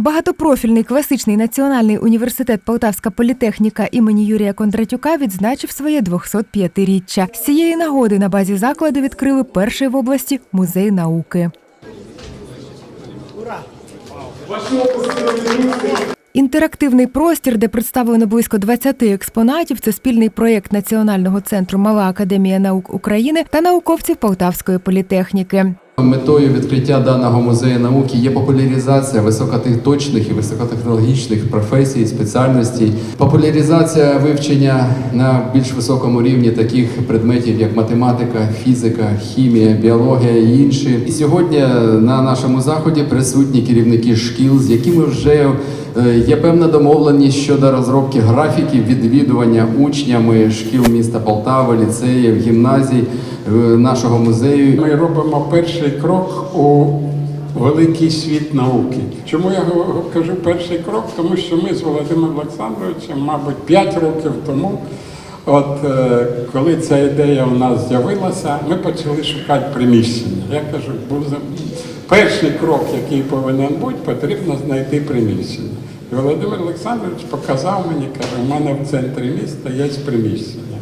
Багатопрофільний класичний національний університет Полтавська політехніка імені Юрія Кондратюка відзначив своє 205-річчя. З цієї нагоди на базі закладу відкрили перший в області музей науки. Інтерактивний простір, де представлено близько 20 експонатів, це спільний проєкт Національного центру Мала Академія наук України та науковців Полтавської політехніки. Метою відкриття даного музею науки є популяризація високоточних і високотехнологічних професій, спеціальностей, популяризація вивчення на більш високому рівні таких предметів, як математика, фізика, хімія, біологія і інші. І сьогодні на нашому заході присутні керівники шкіл, з якими вже е, є певна домовленість щодо розробки графіків відвідування учнями шкіл міста Полтави, ліцеїв, гімназій е, нашого музею. Ми робимо перший крок у великий світ науки. Чому я кажу перший крок? Тому що ми з Володимиром Олександровичем, мабуть, 5 років тому, от е, коли ця ідея у нас з'явилася, ми почали шукати приміщення. Я кажу, був перший крок, який повинен бути, потрібно знайти приміщення. І Володимир Олександрович показав мені, каже, у мене в центрі міста є приміщення.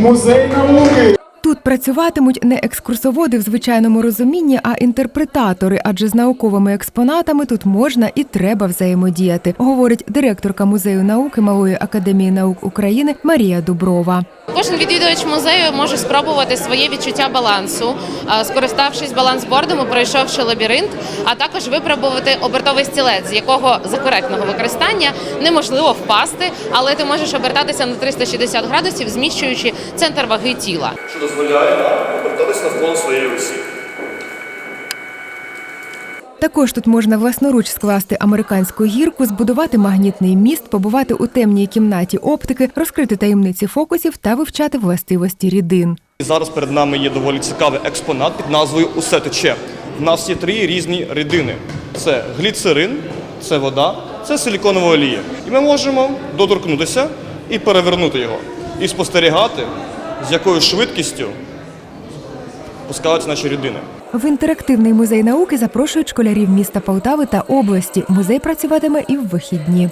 Музей науки. Тут працюватимуть не екскурсоводи в звичайному розумінні, а інтерпретатори, адже з науковими експонатами тут можна і треба взаємодіяти, говорить директорка музею науки Малої академії наук України Марія Дуброва. Кожен відвідувач музею може спробувати своє відчуття балансу, скориставшись балансбордом і пройшовши лабіринт, а також випробувати обертовий стілець, з якого за коректного використання неможливо впасти, але ти можеш обертатися на 360 градусів, зміщуючи центр ваги тіла. що дозволяє нам обертатися навколо своєї осі. Також тут можна власноруч скласти американську гірку, збудувати магнітний міст, побувати у темній кімнаті оптики, розкрити таємниці фокусів та вивчати властивості рідин. Зараз перед нами є доволі цікавий експонат під назвою Усе тече. У нас є три різні рідини: це гліцерин, це вода, це силіконова олія. І ми можемо доторкнутися і перевернути його, і спостерігати, з якою швидкістю пускаються наші рідини. В інтерактивний музей науки запрошують школярів міста Полтави та області. Музей працюватиме і в вихідні.